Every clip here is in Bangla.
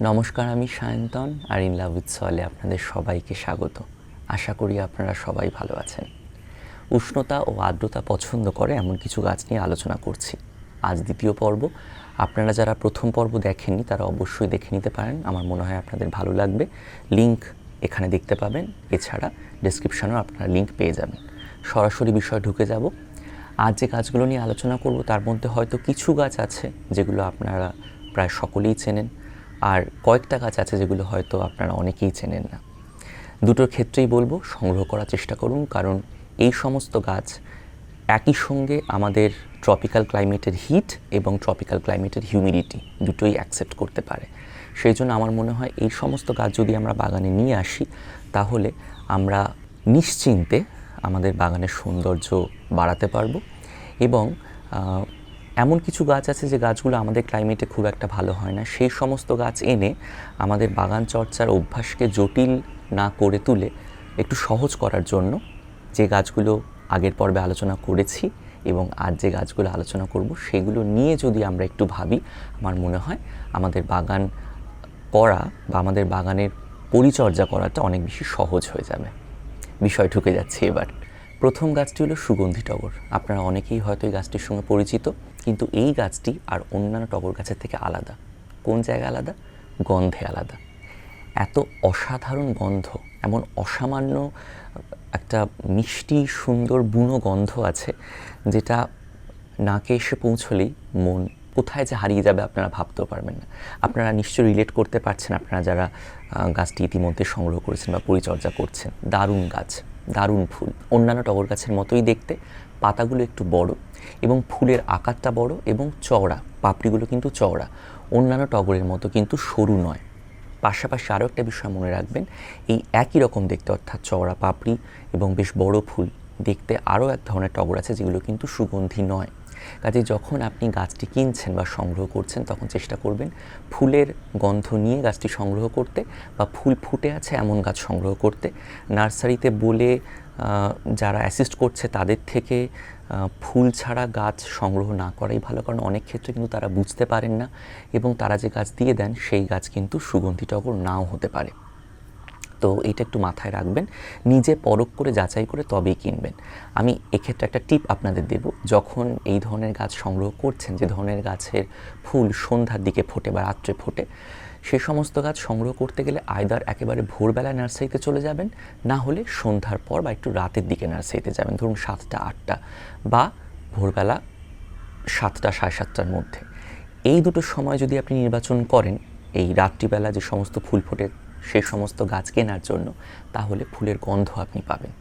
নমস্কার, আমি সায়ন্তন আর ইন লাভ উইথ সলে আপনাদের সবাইকে স্বাগত। আশা করি আপনারা সবাই ভালো আছেন। উষ্ণতা ও আর্দ্রতা পছন্দ করে এমন কিছু গাছ নিয়ে আলোচনা করছি। আজ দ্বিতীয় পর্ব। আপনারা যারা প্রথম পর্ব দেখেননি, তারা অবশ্যই দেখে নিতে পারেন। আমার মনে হয় আপনাদের ভালো লাগবে। লিংক এখানে দেখতে পাবেন। এছাড়া ডেসক্রিপশনেও আপনারা লিংক পেয়ে যাবেন। সরাসরি বিষয় ঢুকে যাব। আজ যে গাছগুলো নিয়ে আলোচনা করব, তার মধ্যে হয়তো কিছু গাছ আছে যেগুলো আপনারা প্রায় সকলেই চেনেন। আর কয়েকটা গাছ আছে যেগুলো হয়তো আপনারা অনেকেই চেনেন না। দুটোর ক্ষেত্রেই বলব, সংগ্রহ করার চেষ্টা করুন, কারণ এই সমস্ত গাছ একই সঙ্গে আমাদের ট্রপিক্যাল ক্লাইমেটের হিট এবং ট্রপিক্যাল ক্লাইমেটের হিউমিডিটি দুটোই অ্যাকসেপ্ট করতে পারে। সেই জন্য আমার মনে হয় এই সমস্ত গাছ যদি আমরা বাগানে নিয়ে আসি, তাহলে আমরা নিশ্চিন্তে আমাদের বাগানের সৌন্দর্য বাড়াতে পারব এবং এমন কিছু গাছ আছে যে গাছগুলো আমাদের ক্লাইমেটে খুব একটা ভালো হয় না। সেই সমস্ত গাছ এনে আমাদের বাগান চর্চার অভ্যাসকে জটিল না করে তুলে একটু সহজ করার জন্য যে গাছগুলো আগের পর্বে আলোচনা করেছি এবং আর যে গাছগুলো আলোচনা করব, সেগুলো নিয়ে যদি আমরা একটু ভাবি, আমার মনে হয় আমাদের বাগান করা বা আমাদের বাগানের পরিচর্যা করাটা অনেক বেশি সহজ হয়ে যাবে। বিষয় ঢুকে যাচ্ছে এবার। প্রথম গাছটি হলো সুগন্ধি টগর। আপনারা অনেকেই হয়তো এই গাছটির সঙ্গে পরিচিত। কিন্তু এই গাছটি আর অন্যান্য টগর গাছের থেকে আলাদা। কোন জায়গায় আলাদা? গন্ধে আলাদা। এত অসাধারণ গন্ধ, এমন অসামান্য একটা মিষ্টি, সুন্দর, বুনো গন্ধ আছে, যেটা নাকে এসে পৌঁছলেই মন কোথায় যে হারিয়ে যাবে আপনারা ভাবতেও পারবেন না। আপনারা নিশ্চয়ই রিলেট করতে পারছেন, আপনারা যারা গাছটি ইতিমধ্যে সংগ্রহ করেছেন বা পরিচর্যা করছেন। দারুণ গাছ, দারুণ ফুল। অন্যান্য টগর গাছের মতোই দেখতে, পাতাগুলো একটু বড় এবং ফুলের আকারটা বড় এবং চওড়া, পাপড়িগুলো কিন্তু চওড়া। অন্যান্য টগরের মতো কিন্তু সরু নয়। পাশাপাশি আরও একটা বিষয় মনে রাখবেন, এই একই রকম দেখতে, অর্থাৎ চওড়া পাপড়ি এবং বেশ বড় ফুল, দেখতে আরও এক ধরনের টগর আছে যেগুলো কিন্তু সুগন্ধি নয়। কাজে যখন আপনি গাছটি কিনছেন বা সংগ্রহ করছেন, তখন চেষ্টা করবেন ফুলের গন্ধ নিয়ে গাছটি সংগ্রহ করতে বা ফুল ফুটে আছে এমন গাছ সংগ্রহ করতে। নার্সারিতে বলে যারা অ্যাসিস্ট করছে তাদের থেকে ফুল ছাড়া গাছ সংগ্রহ না করাই ভালো, কারণ অনেক ক্ষেত্রে কিন্তু তারা বুঝতে পারেন না এবং তারা যে গাছ দিয়ে দেন সেই গাছ কিন্তু সুগন্ধি টগর নাও হতে পারে। তো এটা একটু মাথায় রাখবেন, নিজে পরখ করে যাচাই করে তবেই কিনবেন। আমি এক্ষেত্রে একটা টিপ আপনাদের দেব, যখন এই ধরনের গাছ সংগ্রহ করছেন, যে ধরনের গাছের ফুল সন্ধ্যার দিকে ফোটে বা রাত্রে ফোটে সে সমস্ত গাছ সংগ্রহ করতে গেলে আয়দার একেবারে ভোরবেলায় নার্সারিতে চলে যাবেন, না হলে সন্ধ্যার পর বা একটু রাতের দিকে নার্সারিতে যাবেন, ধরুন সাতটা, আটটা বা ভোরবেলা সাতটা, সাড়ে সাতটার মধ্যে। এই দুটো সময় যদি আপনি নির্বাচন করেন, এই রাত্রিবেলা যে সমস্ত ফুল ফোটে সেই সমস্ত গাছ কেনার জন্য, তাহলে ফুলের গন্ধ আপনি পাবেন।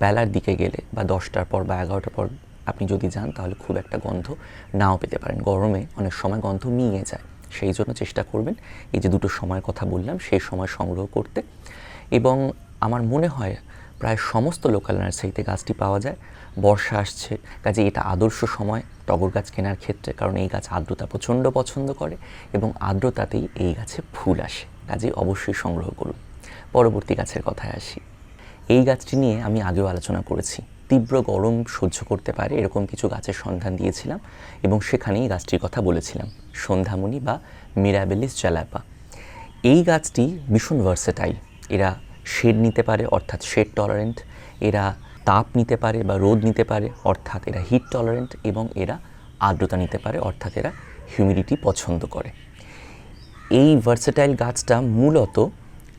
বেলার দিকে গেলে বা দশটার পর বা এগারোটার পর আপনি যদি যান, তাহলে খুব একটা গন্ধ নাও পেতে পারেন। গরমে অনেক সময় গন্ধ নিয়ে যায়। সেই জন্য চেষ্টা করবেন এই যে দুটো সময়ের কথা বললাম, সেই সময় সংগ্রহ করতে। এবং আমার মনে হয় প্রায় সমস্ত লোকাল নার্সারিতে গাছটি পাওয়া যায়। বর্ষা আসছে, কাজে এটা আদর্শ সময় টগর গাছ কেনার ক্ষেত্রে, কারণ এই গাছ আর্দ্রতা প্রচণ্ড পছন্দ করে এবং আর্দ্রতাতেই এই গাছে ফুল আসে। কাজেই অবশ্যই সংগ্রহ করুন। পরবর্তী গাছের কথায় আসি। এই গাছটি নিয়ে আমি আগেও আলোচনা করেছি। তীব্র গরম সহ্য করতে পারে, এরকম কিছু গাছের সন্ধান দিয়েছিলাম এবং সেখানেই গাছটির কথা বলেছিলাম, সন্ধ্যামণি বা মিরাবেলিস জ্যালাপা। এই গাছটি ভীষণ ভার্সেটাইল এরা শেড নিতে পারে, অর্থাৎ শেড টলারেন্ট এরা তাপ নিতে পারে বা রোদ নিতে পারে, অর্থাৎ এরা হিট টলারেন্ট এবং এরা আর্দ্রতা নিতে পারে, অর্থাৎ এরা হিউমিডিটি পছন্দ করে। এই ভার্সেটাইল গাছটা মূলত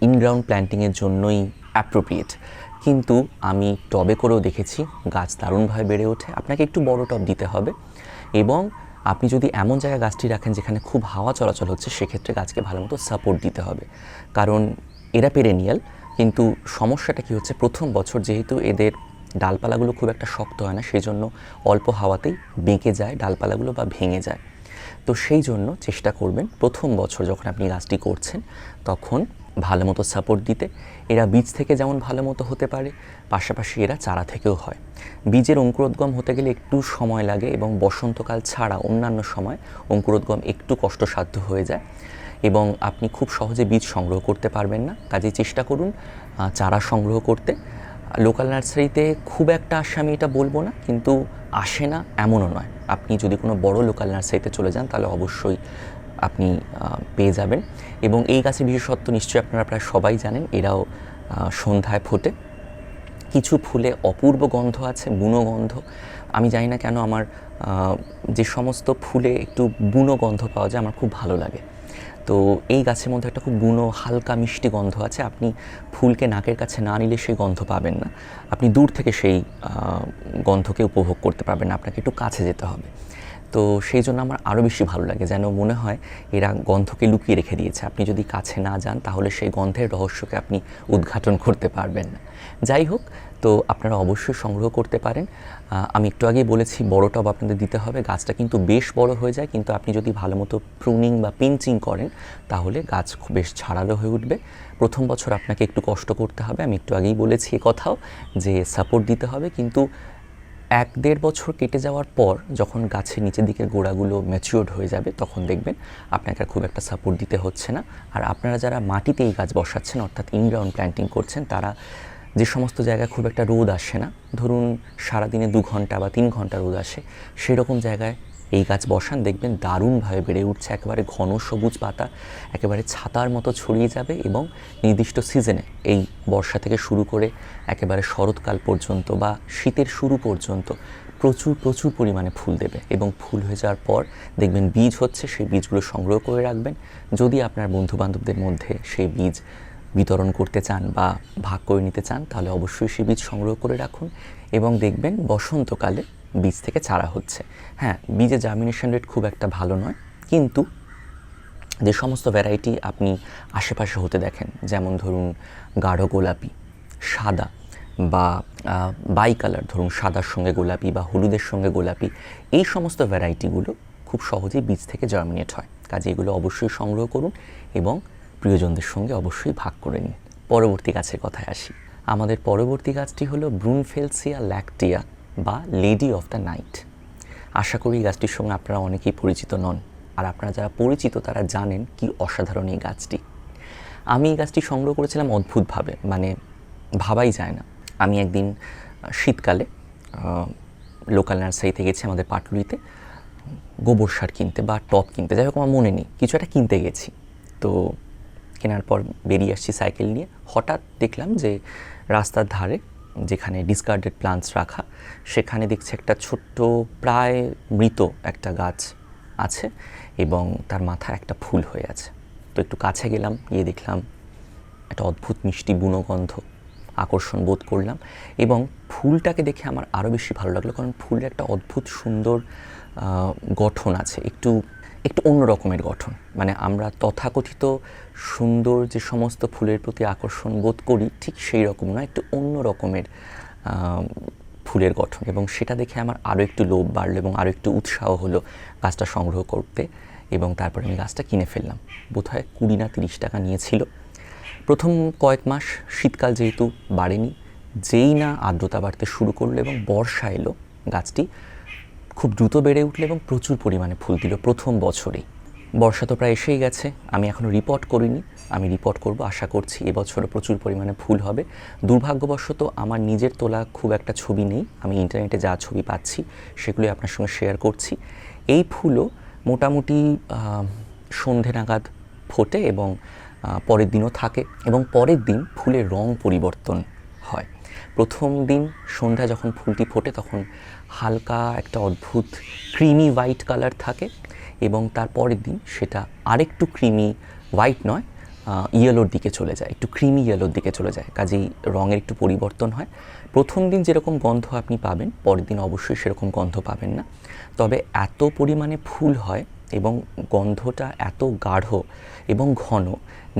ইনগ্রাউন্ড প্ল্যান্টিংয়ের জন্যই অ্যাপ্রোপ্রিয়েট কিন্তু আমি টবে করেও দেখেছি গাছ দারুণভাবে বেড়ে ওঠে। আপনাকে একটু বড় টব দিতে হবে এবং আপনি যদি এমন জায়গায় গাছটি রাখেন যেখানে খুব হাওয়া চলাচল হচ্ছে, সেক্ষেত্রে গাছকে ভালো মতো সাপোর্ট দিতে হবে। কারণ এরা পেরেনিয়াল কিন্তু সমস্যাটা কি হচ্ছে, প্রথম বছর যেহেতু এদের ডালপালাগুলো খুব একটা শক্ত হয় না সেই জন্য অল্প হাওয়াতেই বেঁকে যায় ডালপালাগুলো বা ভেঙে যায়। তো সেই জন্য চেষ্টা করবেন প্রথম বছর যখন আপনি গাছটি করছেন, তখন ভালো মতো সাপোর্ট দিতে। এরা বীজ থেকে যেমন ভালো মতো হতে পারে, পাশাপাশি এরা চারা থেকেও হয়। বীজের অঙ্কুরোদ্গম হতে গেলে একটু সময় লাগে এবং বসন্তকাল ছাড়া অন্যান্য সময় অঙ্কুরোদ্গম একটু কষ্টসাধ্য হয়ে যায় এবং আপনি খুব সহজে বীজ সংগ্রহ করতে পারবেন না। কাজে চেষ্টা করুন চারা সংগ্রহ করতে। লোকাল নার্সারিতে খুব একটা আসে, আমি এটা বলব না, কিন্তু আসে না, এমনও নয়। আপনি যদি কোনো বড় লোকাল নার্সারিতে চলে যান, তাহলে অবশ্যই আপনি পেয়ে যাবেন। এবং এই গাছের বিশেষত্ব নিশ্চয়ই আপনারা প্রায় সবাই জানেন, এরাও সন্ধ্যায় ফোটে। কিছু ফুলে অপূর্ব গন্ধ আছে, বুনো গন্ধ। আমি জানি না কেন আমার যে সমস্ত ফুলে একটু বুনো গন্ধ পাওয়া যায়, আমার খুব ভালো লাগে। তো এই গাছের মধ্যে একটা খুব বুনো, হালকা, মিষ্টি গন্ধ আছে। আপনি ফুলকে নাকের কাছে না নিলে সেই গন্ধ পাবেন না। আপনি দূর থেকে সেই গন্ধকে উপভোগ করতে পারবেন আপনাকে একটু কাছে যেতে হবে। তো সেই জন্য আমার আরও বেশি ভালো লাগে যেন মনে হয় এরা গন্ধকে লুকিয়ে রেখে দিয়েছে। আপনি যদি কাছে না যান, তাহলে সেই গন্ধের রহস্যকে আপনি উদ্ঘাটন করতে পারবেন না। যাই হোক, তো আপনারা অবশ্যই সংগ্রহ করতে পারেন। আমি একটু আগেই বলেছি, বড় টব আপনাদের দিতে হবে। গাছটা কিন্তু বেশ বড় হয়ে যায়, কিন্তু আপনি যদি ভালো মতো প্রুনিং বা পিঞ্চিং করেন, তাহলে গাছ বেশ ছাড়ালো হয়ে উঠবে। প্রথম বছর আপনাকে একটু কষ্ট করতে হবে। আমি একটু আগেই বলেছি কথাও যে সাপোর্ট দিতে হবে, কিন্তু এক দেড় বছর কেটে যাওয়ার পর যখন গাছের নিচের দিকে গোড়াগুলো ম্যাচিওর্ড হয়ে যাবে, তখন দেখবেন আপনাকে খুব একটা সাপোর্ট দিতে হচ্ছে না। আর আপনারা যারা মাটিতে এই গাছ বসাচ্ছেন, অর্থাৎ ইনগ্রাউন্ড প্ল্যান্টিং করছেন, তারা যে সমস্ত জায়গায় খুব একটা রোদ আসে না। ধরুন সারাদিনে দু ঘণ্টা বা তিন ঘণ্টা রোদ আসে, সেরকম জায়গায় এই গাছ বসান, দেখবেন দারুণভাবে বেড়ে উঠছে। একেবারে ঘন সবুজ পাতা, একেবারে ছাতার মতো ছড়িয়ে যাবে এবং নির্দিষ্ট সিজনে এই বর্ষা থেকে শুরু করে একেবারে শরৎকাল পর্যন্ত বা শীতের শুরু পর্যন্ত প্রচুর প্রচুর পরিমাণে ফুল দেবে এবং ফুল হয়ে যাওয়ার পর দেখবেন বীজ হচ্ছে, সেই বীজগুলো সংগ্রহ করে রাখবেন। যদি আপনার বন্ধুবান্ধবদের মধ্যে সেই বীজ বিতরণ করতে চান বা ভাগ করে নিতে চান, তাহলে অবশ্যই সেই বীজ সংগ্রহ করে রাখুন এবং দেখবেন বসন্তকালে বীজ থেকে চারা হচ্ছে। হ্যাঁ বীজে জার্মিনেশন রেট খুব একটা ভালো নয়, কিন্তু যে সমস্ত ভ্যারাইটি আপনি আশেপাশে হতে দেখেন, যেমন ধরুন গাঢ় গোলাপি, সাদা বা বাই কালার ধরুন সাদার সঙ্গে গোলাপি বা হলুদের সঙ্গে গোলাপি, এই সমস্ত ভ্যারাইটিগুলো খুব সহজেই বীজ থেকে জার্মিনেট হয়। কাজে এগুলো অবশ্যই সংগ্রহ করুন এবং প্রিয়জনদের সঙ্গে অবশ্যই ভাগ করে নিন। পরবর্তী গাছের কথায় আসি। আমাদের পরবর্তী গাছটি হলো ব্রুনফেলসিয়া ল্যাকটিয়া বা লেডি অফ দ্য নাইট। আশা করি গাছটির সঙ্গে আপনারা অনেকেই পরিচিত নন। আর আপনারা যারা পরিচিত, তারা জানেন কি অসাধারণ এই গাছটি। আমি এই গাছটি সংগ্রহ করেছিলাম অদ্ভুতভাবে মানে ভাবাই যায় না। আমি একদিন শীতকালে লোকাল নার্সারিতে গেছি আমাদের পাটুলিতে, গোবর সার কিনতে বা টপ কিনতে, যাই হোক আমার মনে নেই, কিছু একটা কিনতে গেছি। তো কেনার পর বেরিয়ে আসছি সাইকেল নিয়ে। হঠাৎ দেখলাম যে রাস্তার ধারে যেখানে ডিসকার্ডেড প্লান্টস রাখা, সেখানে দেখছি একটা ছোট্ট প্রায় মৃত একটা গাছ আছে এবং তার মাথায় একটা ফুল হয়ে আছে। তো একটু কাছে গেলাম, গিয়ে দেখলাম একটা অদ্ভুত মিষ্টি বুনোগন্ধ আকর্ষণ বোধ করলাম এবং ফুলটাকে দেখে আমার আরও বেশি ভালো লাগল, কারণ ফুলের একটা অদ্ভুত সুন্দর গঠন আছে। একটু একটু অন্য রকমের গঠন। মানে আমরা তথাকথিত সুন্দর যে সমস্ত ফুলের প্রতি আকর্ষণ বোধ করি, ঠিক সেই রকম নয়, একটু অন্য রকমের ফুলের গঠন। এবং সেটা দেখে আমার আরও একটু লোভ বাড়লো এবং আরও একটু উৎসাহ হলো গাছটা সংগ্রহ করতে এবং তারপরে আমি গাছটা কিনে ফেললাম। বোধহয় কুড়ি না তিরিশ টাকা নিয়েছিল। প্রথম কয়েক মাস শীতকাল যেহেতু বাড়েনি, যেই না আর্দ্রতা বাড়তে শুরু করল এবং বর্ষা এলো গাছটি খুব দ্রুত বেড়ে উঠল এবং প্রচুর পরিমাণে ফুল দিল প্রথম বছরেই। বর্ষা তো প্রায় এসেই গেছে, আমি এখনও রিপোর্ট করিনি, আমি রিপোর্ট করব, আশা করছি এবছরও প্রচুর পরিমাণে ফুল হবে। দুর্ভাগ্যবশত আমার নিজের তোলা খুব একটা ছবি নেই, আমি ইন্টারনেটে যা ছবি পাচ্ছি সেগুলি আপনার সঙ্গে শেয়ার করছি। এই ফুলও মোটামুটি সন্ধে নাগাদ ফোটে এবং পরের দিনও থাকে এবং পরের দিন ফুলের রং পরিবর্তন হয়। প্রথম দিন সন্ধ্যা যখন ফুলটি ফোটে তখন হালকা একটা অদ্ভুত ক্রিমি হোয়াইট কালার থাকে এবং তার পরের দিন সেটা আরেকটু ক্রিমি হোয়াইট নয় ইয়েলোর দিকে চলে যায়, একটু ক্রিমি ইয়েলোর দিকে চলে যায়, কাজেই রঙের একটু পরিবর্তন হয়। প্রথম দিন যেরকম গন্ধ আপনি পাবেন, পরের দিন অবশ্যই সেরকম গন্ধ পাবেন না। তবে এত পরিমাণে ফুল হয় এবং গন্ধটা এত গাঢ় এবং ঘন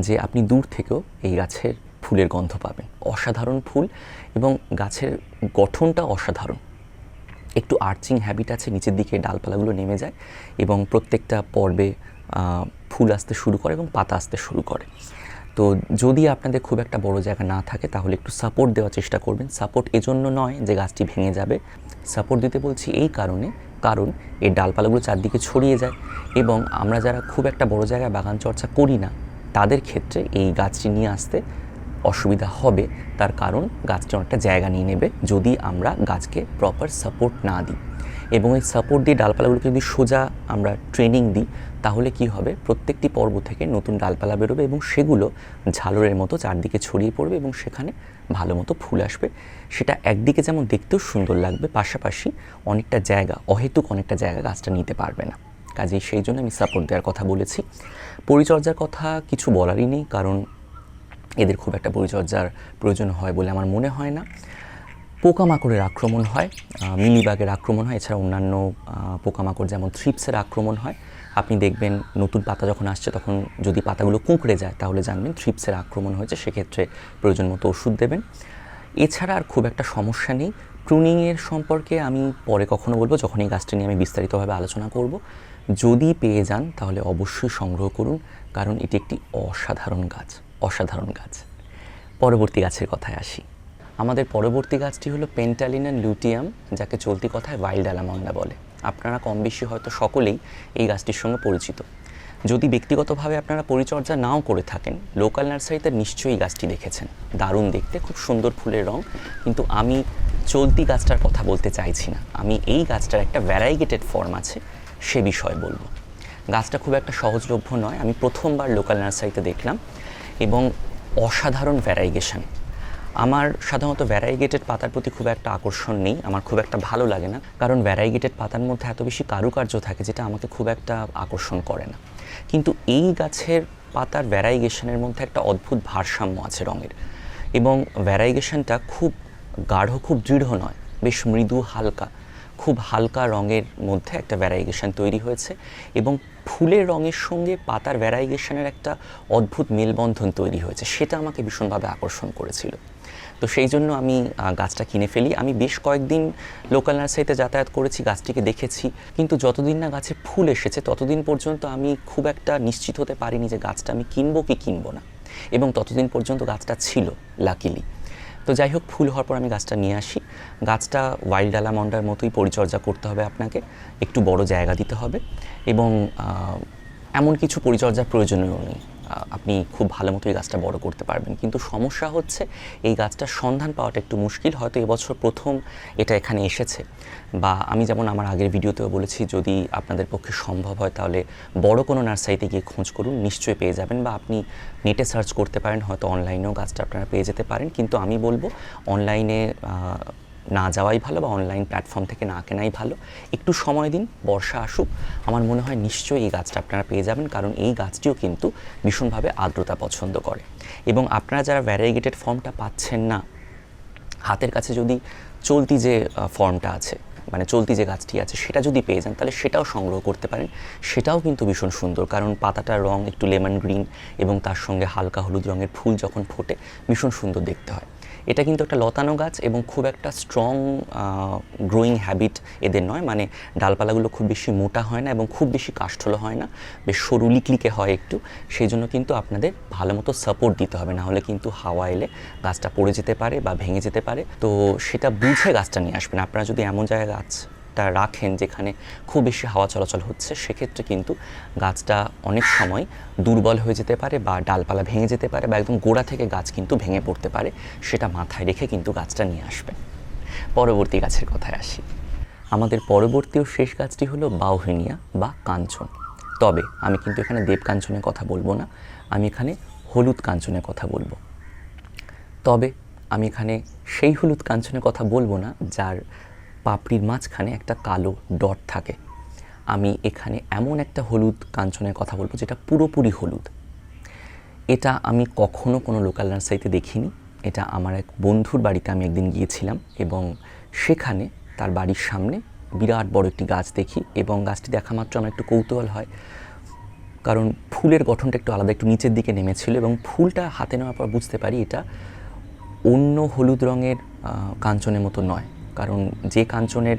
যে আপনি দূর থেকেও এই গাছের ফুলের গন্ধ পাবেন। অসাধারণ ফুল এবং গাছের গঠনটা অসাধারণ। একটু আর্চিং হ্যাবিট আছে, নিচের দিকে ডালপালাগুলো নেমে যায় এবং প্রত্যেকটা পর্বে ফুল আসতে শুরু করে এবং পাতা আসতে শুরু করে। তো যদি আপনাদের খুব একটা বড় জায়গা না থাকে, তাহলে একটু সাপোর্ট দেওয়ার চেষ্টা করবেন। সাপোর্ট এজন্য নয় যে গাছটি ভেঙে যাবে। সাপোর্ট দিতে বলছি এই কারণে, কারণ এর ডালপালাগুলো চারদিকে ছড়িয়ে যায় এবং আমরা যারা খুব একটা বড় জায়গায় বাগান চর্চা করি না, তাদের ক্ষেত্রে এই গাছটি নিয়ে আসতে অসুবিধা হবে, তার কারণ গাছটি অনেকটা জায়গা নিয়ে নেবে যদি আমরা গাছকে প্রপার সাপোর্ট না দিই। এবং এই সাপোর্ট দিয়ে ডালপালাগুলোকে যদি সোজা আমরা ট্রেনিং দিই, তাহলে কি হবে? প্রত্যেকটি পর্ব থেকে নতুন ডালপালা বেরোবে এবং সেগুলো ঝালরের মতো চারদিকে ছড়িয়ে পড়বে এবং সেখানে ভালো মতো ফুল আসবে। সেটা একদিকে যেমন দেখতেও সুন্দর লাগবে, পাশাপাশি অনেকটা জায়গা, অহেতুক অনেকটা জায়গা গাছটা নিতে পারবে না। কাজেই সেই জন্য আমি সাপোর্ট দেওয়ার কথা বলেছি। পরিচর্যার কথা কিছু বলারই নেই, কারণ এদের খুব একটা পরিচর্যার প্রয়োজন হয় বলে আমার মনে হয় না। পোকামাকড়ের আক্রমণ হয় মিলিবাগের আক্রমণ হয়, এছাড়া অন্যান্য পোকামাকড় যেমন থ্রিপসের আক্রমণ হয়। আপনি দেখবেন নতুন পাতা যখন আসছে তখন যদি পাতাগুলো কুঁকড়ে যায় তাহলে জানবেন থ্রিপসের আক্রমণ হয়েছে, সেক্ষেত্রে প্রয়োজন মতো ওষুধ দেবেন। এছাড়া আর খুব একটা সমস্যা নেই। প্রুনিংয়ের সম্পর্কে আমি পরে কখনো বলব, যখন এই গাছটা নিয়ে আমি বিস্তারিতভাবে আলোচনা করব। যদি পেয়ে যান তাহলে অবশ্যই সংগ্রহ করুন, কারণ এটি একটি অসাধারণ গাছ অসাধারণ গাছ। পরবর্তী গাছের কথায় আসি। আমাদের পরবর্তী গাছটি হলো পেন্টালিনান লুটিয়াম, যাকে চলতি কথায় ওয়াইল্ড অ্যালামন্ডা বলে। আপনারা কম বেশি হয়তো সকলেই এই গাছটির সঙ্গে পরিচিত। যদি ব্যক্তিগতভাবে আপনারা পরিচর্যা নাও করে থাকেন, লোকাল নার্সারিতে নিশ্চয়ই গাছটি দেখেছেন। দারুণ দেখতে, খুব সুন্দর ফুলের রং। কিন্তু আমি চলতি গাছটার কথা বলতে চাইছি না। আমি এই গাছটার একটা ভ্যারাইগেটেড ফর্ম আছে, সে বিষয়ে বলব। গাছটা খুব একটা সহজলভ্য নয়। আমি প্রথমবার লোকাল নার্সারিতে দেখলাম। এবং অসাধারণ ভ্যারাইগেশন আমার সাধারণত ভ্যারাইগেটেড পাতার প্রতি খুব একটা আকর্ষণ নেই, আমার খুব একটা ভালো লাগে না, কারণ ভ্যারাইগেটেড পাতার মধ্যে এত বেশি কারুকার্য থাকে যেটা আমাকে খুব একটা আকর্ষণ করে না। কিন্তু এই গাছের পাতার ভ্যারাইগেশনের মধ্যে একটা অদ্ভুত ভারসাম্য আছে রঙের এবং ভ্যারাইগেশনটা খুব গাঢ়, খুব দৃঢ় নয়, বেশ মৃদু, হালকা। খুব হালকা রঙের মধ্যে একটা ভ্যারাইগেশন তৈরি হয়েছে এবং ফুলের রঙের সঙ্গে পাতার ভ্যারাইগেশনের একটা অদ্ভুত মেলবন্ধন তৈরি হয়েছে। সেটা আমাকে ভীষণভাবে আকর্ষণ করেছিল। তো সেই জন্য আমি গাছটা কিনে ফেলি। আমি বেশ কয়েকদিন লোকাল নার্সারিতে যাতায়াত করেছি, গাছটিকে দেখেছি। কিন্তু যতদিন না গাছে ফুল এসেছে, ততদিন পর্যন্ত আমি খুব একটা নিশ্চিত হতে পারিনি যে গাছটা আমি কিনবো কি কিনবো না। এবং ততদিন পর্যন্ত গাছটা ছিল লাকিলি তো যাই হোক, ফুল হওয়ার পর আমি গাছটা নিয়ে আসি। গাছটা ওয়াইল্ড অ্যালামন্ডার মতোই পরিচর্যা করতে হবে আপনাকে, একটু বড় জায়গা দিতে হবে এবং এমন কিছু পরিচর্যার প্রয়োজনীয় নেই। আপনি খুব ভালো মতো এই গাছটা বড় করতে পারবেন। কিন্তু সমস্যা হচ্ছে, এই গাছটার সন্ধান পাওয়াটা একটু মুশকিল। হয়তো এবছর প্রথম এটা এখানে এসেছে। বা আমি যেমন আমার আগের ভিডিওতেও বলেছি, যদি আপনাদের পক্ষে সম্ভব হয় তাহলে বড় কোনো নার্সারিতে গিয়ে খোঁজ করুন, নিশ্চয়ই পেয়ে যাবেন। বা আপনি নেটে সার্চ করতে পারেন, হয়তো অনলাইনেও গাছটা আপনারা পেয়ে যেতে পারেন। কিন্তু আমি বলব, অনলাইনে না যাওয়াই ভালো বা অনলাইন প্ল্যাটফর্ম থেকে না কেনাই ভালো। একটু সময় দিন, বর্ষা আসুক। আমার মনে হয় নিশ্চয়ই এই গাছটা আপনারা পেয়ে যাবেন, কারণ এই গাছটিও কিন্তু ভীষণভাবে আর্দ্রতা পছন্দ করে। এবং আপনারা যারা ভ্যারাইগেটেড ফর্মটা পাচ্ছেন না, হাতের কাছে যদি চলতি যে ফর্মটা আছে মানে চলতি যে গাছটি আছে, সেটা যদি পেয়ে যান, তাহলে সেটাও সংগ্রহ করতে পারেন। সেটাও কিন্তু ভীষণ সুন্দর, কারণ পাতাটার রং একটু লেমন গ্রিন এবং তার সঙ্গে হালকা হলুদ রঙের ফুল যখন ফোটে, ভীষণ সুন্দর দেখতে হয়। এটা কিন্তু একটা লতানো গাছ এবং খুব একটা স্ট্রং গ্রোয়িং হ্যাবিট এদের নয়। মানে ডালপালাগুলো খুব বেশি মোটা হয় না এবং খুব বেশি কাষ্ঠলো হয় না, বেশ সরু লিকলিকে হয় একটু। সেই জন্য কিন্তু আপনাদের ভালো মতো সাপোর্ট দিতে হবে না হলে কিন্তু হাওয়া এলে গাছটা পড়ে যেতে পারে বা ভেঙে যেতে পারে। তো সেটা বুঝে গাছটা নিয়ে আসবেন। আপনারা যদি এমন জায়গায় গাছটা রাখেন যেখানে খুব বেশি হাওয়া চলাচল হচ্ছে, সেক্ষেত্রে কিন্তু গাছটা অনেক সময় দুর্বল হয়ে যেতে পারে বা ডালপালা ভেঙে যেতে পারে বা একদম গোড়া থেকে গাছ কিন্তু ভেঙে পড়তে পারে, সেটা মাথায় রেখে কিন্তু গাছটা নিয়ে আসবেন। পরবর্তী গাছের কথায় আসি। আমাদের পরবর্তী ও শেষ গাছটি হলো বাউহিনিয়া বা কাঞ্চন। তবে আমি কিন্তু এখানে দেব কাঞ্চনের কথা বলব না, আমি এখানে হলুদ কাঞ্চনের কথা বলব। তবে আমি এখানে সেই হলুদ কাঞ্চনের কথা বলব না, যার পাপড়ির মাঝখানে একটা কালো ডট থাকে। আমি এখানে এমন একটা হলুদ কাঞ্চনের কথা বলব যেটা পুরোপুরি হলুদ। এটা আমি কখনো কোনো লোকাল নার্সারিতে দেখিনি। এটা আমার এক বন্ধুর বাড়িতে আমি একদিন গিয়েছিলাম এবং সেখানে তার বাড়ির সামনে বিরাট বড় একটি গাছ দেখি এবং গাছটি দেখা মাত্র আমার একটু কৌতূহল হয়। কারণ ফুলের গঠনটা একটু আলাদা, একটু নিচের দিকে নেমেছিল এবং ফুলটা হাতে নেওয়ার পর বুঝতে পারি এটা অন্য হলুদ রঙের কাঞ্চনের মতো নয়। কারণ যে কাঞ্চনের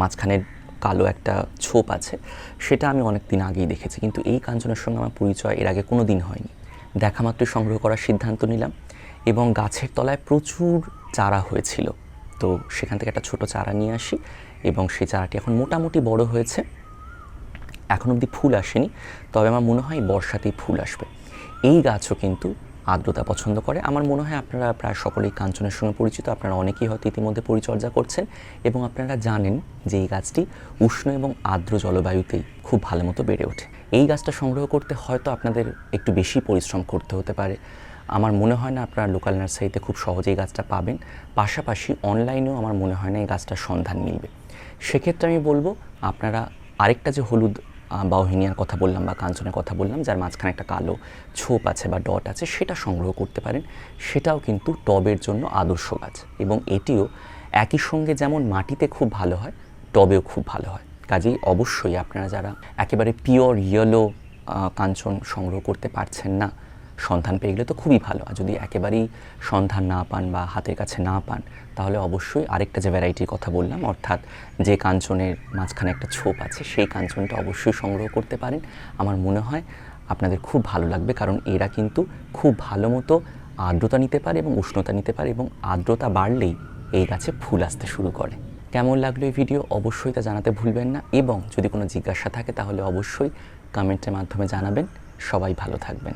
মাঝখানের কালো একটা ছোপ আছে, সেটা আমি অনেক দিন আগেই দেখেছি। কিন্তু এই কাঞ্চনের সঙ্গে আমার পরিচয় এর আগে কোনো দিন হয়নি। দেখা মাত্রই সংগ্রহ করার সিদ্ধান্ত নিলাম এবং গাছের তলায় প্রচুর চারা হয়েছিল। তো সেখান থেকে একটা ছোট চারা নিয়ে আসি এবং সেই চারাটি এখন মোটামুটি বড় হয়েছে। এখন অবধি ফুল আসেনি, তবে আমার মনে হয় বর্ষাতেই ফুল আসবে। এই গাছও কিন্তু আর্দ্রতা পছন্দ করে। আমার মনে হয় আপনারা প্রায় সকলেই কাঞ্চনের সঙ্গে পরিচিত। আপনারা অনেকেই হয়তো ইতিমধ্যে পরিচর্যা করছেন এবং আপনারা জানেন যে এই গাছটি উষ্ণ এবং আর্দ্র জলবায়ুতেই খুব ভালো মতো বেড়ে ওঠে। এই গাছটা সংগ্রহ করতে হয়তো আপনাদের একটু বেশি পরিশ্রম করতে হতে পারে। আমার মনে হয় না আপনারা লোকাল নার্সারিতে খুব সহজেই গাছটা পাবেন। পাশাপাশি অনলাইনেও আমার মনে হয় না এই গাছটার সন্ধান মিলবে। সেক্ষেত্রে আমি বলব, আপনারা আরেকটা যে হলুদ বাউহিনিয়ার কথা বললাম বা কাঞ্চনের কথা বললাম, যার মাঝখানে একটা কালো ছোপ আছে বা ডট আছে, সেটা সংগ্রহ করতে পারেন। সেটাও কিন্তু টবের জন্য আদর্শ গাছ এবং এটিও একই সঙ্গে যেমন মাটিতে খুব ভালো হয়, টবেও খুব ভালো হয়। কাজেই অবশ্যই আপনারা যারা একেবারে পিওর ইয়েলো কাঞ্চন সংগ্রহ করতে পারছেন না সন্ধান পেয়ে গেলে তো খুবই ভালো। আর যদি একেবারেই সন্ধান না পান বা হাতের কাছে না পান, তাহলে অবশ্যই আরেকটা যে ভ্যারাইটির কথা বললাম, অর্থাৎ যে কাঞ্চনের মাঝখানে একটা ছোপ আছে, সেই কাঞ্চনটা অবশ্যই সংগ্রহ করতে পারেন। আমার মনে হয় আপনাদের খুব ভালো লাগবে, কারণ এরা কিন্তু খুব ভালো মতো আর্দ্রতা নিতে পারে এবং উষ্ণতা নিতে পারে এবং আর্দ্রতা বাড়লেই এই গাছে ফুল আসতে শুরু করে। কেমন লাগল এই ভিডিও অবশ্যই তা জানাতে ভুলবেন না এবং যদি কোনো জিজ্ঞাসা থাকে, তাহলে অবশ্যই কমেন্টের মাধ্যমে জানাবেন। সবাই ভালো থাকবেন।